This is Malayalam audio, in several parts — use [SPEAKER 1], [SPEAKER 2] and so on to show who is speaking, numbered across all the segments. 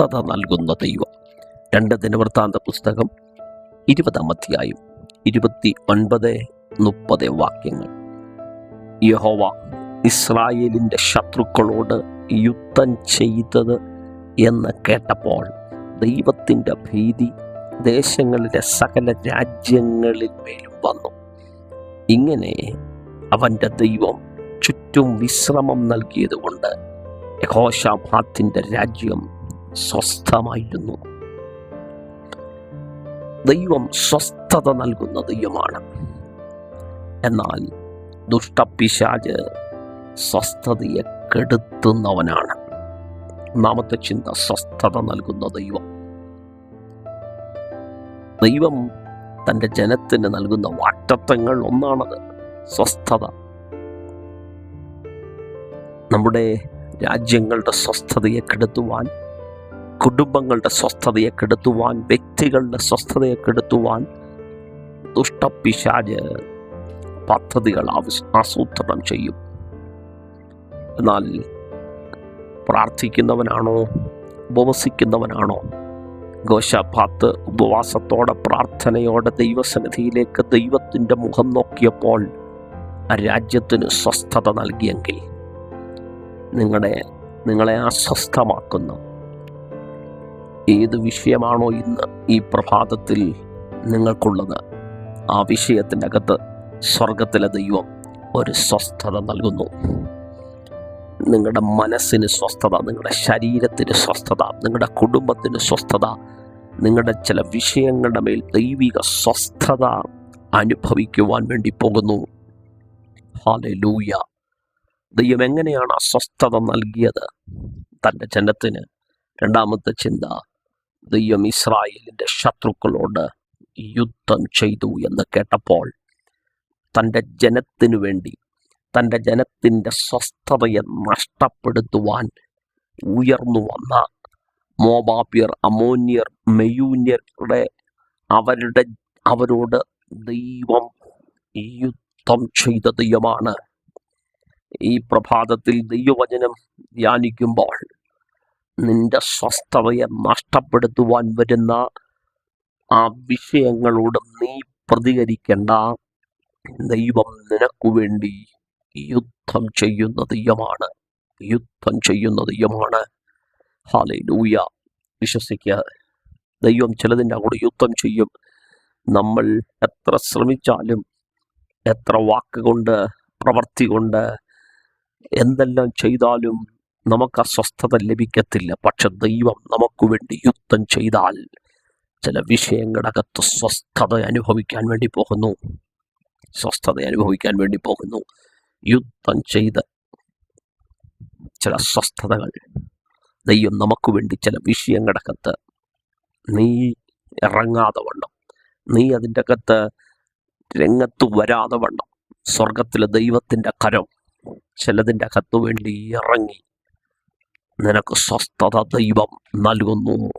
[SPEAKER 1] സ്വസ്ഥത നൽകുന്ന ദൈവം. രണ്ട് ദിനവൃത്താന്ത പുസ്തകം ഇരുപതാം അധ്യായം ഇരുപത്തി ഒൻപത് മുപ്പത് വാക്യങ്ങൾ. യഹോവ ഇസ്രായേലിന്റെ ശത്രുക്കളോട് യുദ്ധം ചെയ്തത് എന്ന് കേട്ടപ്പോൾ ദൈവത്തിന്റെ ഭീതി ദേശങ്ങളിലെ സകല രാജ്യങ്ങളിൽ മേലും വന്നു. ഇങ്ങനെ അവന്റെ ദൈവം ചുറ്റും വിശ്രമം നൽകിയതുകൊണ്ട് യഹോഷാഭാത്തിന്റെ രാജ്യം സ്വസ്ഥമായിരുന്നു. ദൈവം സ്വസ്ഥത നൽകുന്ന ദൈവമാണ്. എന്നാൽ ദുഷ്ടപിശാജ് സ്വസ്ഥതയെ കെടുത്തുന്നവനാണ്. ഒന്നാമത്തെ ചിന്ത സ്വസ്ഥത നൽകുന്ന ദൈവം. ദൈവം തന്റെ ജനത്തിന് നൽകുന്ന വാറ്റത്വങ്ങൾ ഒന്നാണത് സ്വസ്ഥത. നമ്മുടെ രാജ്യങ്ങളുടെ സ്വസ്ഥതയെ കെടുത്തുവാൻ കുടുംബങ്ങളുടെ സ്വസ്ഥതയെ കെടുത്തുവാൻ വ്യക്തികളുടെ സ്വസ്ഥതയെ കെടുത്തുവാൻ ദുഷ്ടപിശാജ് പദ്ധതികൾ ആസൂത്രണം ചെയ്യും. എന്നാൽ പ്രാർത്ഥിക്കുന്നവനാണോ? ഉപവസിക്കുന്നവനാണോ? ഗോശാഭാത്ത് ഉപവാസത്തോടെ പ്രാർത്ഥനയോടെ ദൈവസന്നിധിയിലേക്ക് ദൈവത്തിന്റെ മുഖം നോക്കിയപ്പോൾ രാജ്യത്തിന് സ്വസ്ഥത നൽകിയെങ്കിൽ നിങ്ങളുടെ നിങ്ങളെ അസ്വസ്ഥമാക്കുന്ന. ഏത് വിഷയമാണോ ഇന്ന് ഈ പ്രഭാതത്തിൽ നിങ്ങൾക്കുള്ളത്? ആ വിഷയത്തിന്റെ അകത്ത് സ്വർഗത്തിലെ ദൈവം ഒരു സ്വസ്ഥത നൽകുന്നു. നിങ്ങളുടെ മനസ്സിന് സ്വസ്ഥത നിങ്ങളുടെ ശരീരത്തിന് സ്വസ്ഥത നിങ്ങളുടെ കുടുംബത്തിന് സ്വസ്ഥത നിങ്ങളുടെ ചില വിഷയങ്ങളുടെ മേൽ ദൈവിക സ്വസ്ഥത അനുഭവിക്കുവാൻ വേണ്ടി പോകുന്നു. ഹാലെ ലൂയ ദൈവം എങ്ങനെയാണ് അസ്വസ്ഥത നൽകിയത്? തന്റെ ജനത്തിന് രണ്ടാമത്തെ ചിന്ത ദൈവം ഇസ്രായേലിന്റെ ശത്രുക്കളോട് യുദ്ധം ചെയ്തു എന്ന് കേട്ടപ്പോൾ തന്റെ ജനത്തിനു വേണ്ടി തന്റെ ജനത്തിന്റെ സ്വസ്ഥതയെ നഷ്ടപ്പെടുത്തുവാൻ ഉയർന്നു വന്ന മോബാബിയർ അമോന്യർ മെയൂന്യരുടെ അവരുടെ അവരോട് ദൈവം യുദ്ധം ചെയ്ത ദൈവമാണ്. ഈ പ്രഭാതത്തിൽ ദൈവവചനം ധ്യാനിക്കുമ്പോൾ നിന്റെ സ്വസ്ഥതയെ നഷ്ടപ്പെടുത്തുവാൻ വരുന്ന ആ വിഷയങ്ങളോട് നീ പ്രതികരിക്കേണ്ട. ദൈവം നിനക്കു വേണ്ടി യുദ്ധം ചെയ്യുന്ന ദൈവമാണ്. യുദ്ധം ചെയ്യുന്ന ദൈവമാണ്. ഹാലൂയ ലൂയ വിശ്വസിക്കുക ദൈവം ചിലതിന്റെ കൂടെ യുദ്ധം ചെയ്യും. നമ്മൾ എത്ര ശ്രമിച്ചാലും എത്ര വാക്കുകൊണ്ട് പ്രവർത്തി കൊണ്ട് എന്തെല്ലാം ചെയ്താലും നമുക്ക് അസ്വസ്ഥത ലഭിക്കത്തില്ല. പക്ഷെ ദൈവം നമുക്ക് വേണ്ടി യുദ്ധം ചെയ്താൽ ചില വിഷയങ്ങളുടെ അകത്ത് സ്വസ്ഥത അനുഭവിക്കാൻ വേണ്ടി പോകുന്നു. സ്വസ്ഥത അനുഭവിക്കാൻ വേണ്ടി പോകുന്നു. യുദ്ധം ചെയ്ത് ചില സ്വസ്ഥതകൾ. ദൈവം നമുക്ക് വേണ്ടി ചില വിഷയങ്ങളുടെ അകത്ത് നീ ഇറങ്ങാതെ വണ്ണം. നീ അതിന്റെ അകത്ത് രംഗത്ത് വരാതെ വണ്ണം. സ്വർഗത്തിലെ ദൈവത്തിന്റെ കരം ചിലതിന്റെ അകത്ത് വേണ്ടി ഇറങ്ങി നിനക്ക് സ്വസ്ഥത ദൈവം നൽകുന്നു.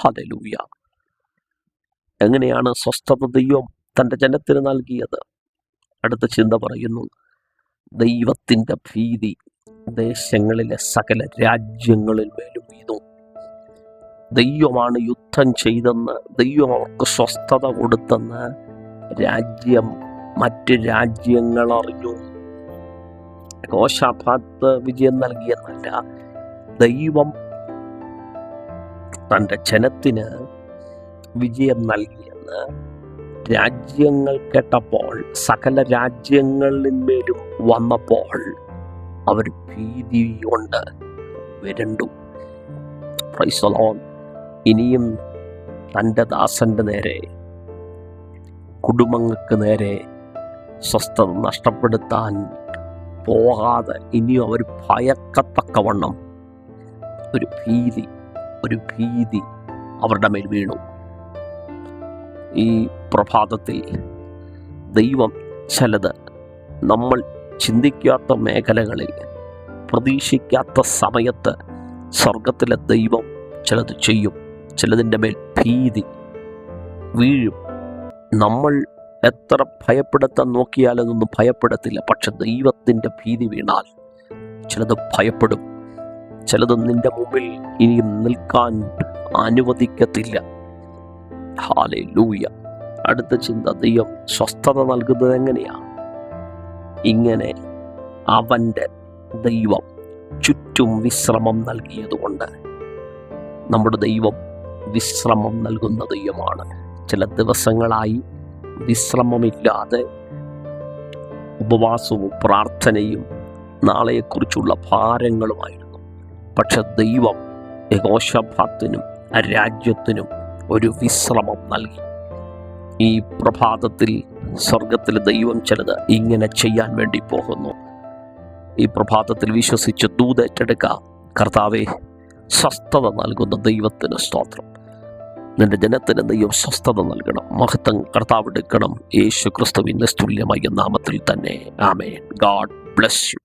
[SPEAKER 1] ഹലലൂയ എങ്ങനെയാണ് സ്വസ്ഥത ദൈവം തന്റെ ജനത്തിന് നൽകിയത്? അടുത്ത ചിന്ത പറയുന്നു ദൈവത്തിന്റെ ഭീതി ദേശങ്ങളിലെ സകല രാജ്യങ്ങളിൽ മേലും വീതു ദൈവമാണ് യുദ്ധം ചെയ്തെന്ന് ദൈവം അവർക്ക് സ്വസ്ഥത കൊടുത്തെന്ന് രാജ്യം മറ്റ് രാജ്യങ്ങൾ അറിഞ്ഞു. കോശാഭാത്ത് വിജയം നൽകിയെന്നല്ല ദൈവം തന്റെ ജനത്തിന് വിജയം നൽകിയെന്ന് രാജ്യങ്ങൾ കേട്ടപ്പോൾ സകല രാജ്യങ്ങളിന്മേലും വന്നപ്പോൾ അവർ ഭീതി കൊണ്ട് വിരണ്ടു. പ്രൈസലോൺ ഇനിയും തന്റെ ദാസന്റെ നേരെ കുടുംബങ്ങൾക്ക് നേരെ സ്വസ്ഥത നഷ്ടപ്പെടുത്താൻ പോകാതെ ഇനിയും അവർ ഭയക്കത്തക്കവണ്ണം ഒരു ഭീതി ഒരു ഭീതി അവരുടെ മേൽ വീണു. ഈ പ്രഭാതത്തിൽ ദൈവം ചിലത് നമ്മൾ ചിന്തിക്കാത്ത മേഖലകളിൽ പ്രതീക്ഷിക്കാത്ത സമയത്ത് സ്വർഗത്തിലെ ദൈവം ചിലത് ചെയ്യും ചിലതിന്റെ മേൽ ഭീതി വീഴും. നമ്മൾ എത്ര ഭയപ്പെടുത്താൻ നോക്കിയാലതൊന്നും ഭയപ്പെടത്തില്ല പക്ഷെ ദൈവത്തിന്റെ ഭീതി വീണാൽ ചിലത് ഭയപ്പെടും. ചിലത് നിന്റെ മുമ്പിൽ ഇനിയും നിൽക്കാൻ അനുവദിക്കത്തില്ല. ഹാലേ ലൂയ അടുത്ത ചിന്ത ദൈവം സ്വസ്ഥത നൽകുന്നത് എങ്ങനെയാ? ഇങ്ങനെ അവന്റെ ദൈവം ചുറ്റും വിശ്രമം നൽകിയതുകൊണ്ട് നമ്മുടെ ദൈവം വിശ്രമം നൽകുന്ന ദൈവമാണ്. ചില ദിവസങ്ങളായി വിശ്രമമില്ലാതെ ഉപവാസവും പ്രാർത്ഥനയും നാളെക്കുറിച്ചുള്ള ഭാരങ്ങളുമായിരുന്നു. പക്ഷെ ദൈവം യഹോഷഭാത്തിനും രാജ്യത്തിനും ഒരു വിശ്രമം നൽകി. ഈ പ്രഭാതത്തിൽ സ്വർഗത്തിലെ ദൈവം ചിലത് ഇങ്ങനെ ചെയ്യാൻ വേണ്ടി പോകുന്നു. ഈ പ്രഭാതത്തിൽ വിശ്വസിച്ച് ദൂതേറ്റെടുക്കുക കർത്താവെ സ്വസ്ഥത നൽകുന്ന ദൈവത്തിന് സ്തോത്രം. നിന്റെ ജനത്തിന് ദൈവം സ്വസ്ഥത നൽകണം. മഹത്വം കർത്താവ് എടുക്കണം. യേശു ക്രിസ്തുവിന്റെ തുല്യമായ നാമത്തിൽ തന്നെ. ആമേൻ. God bless you.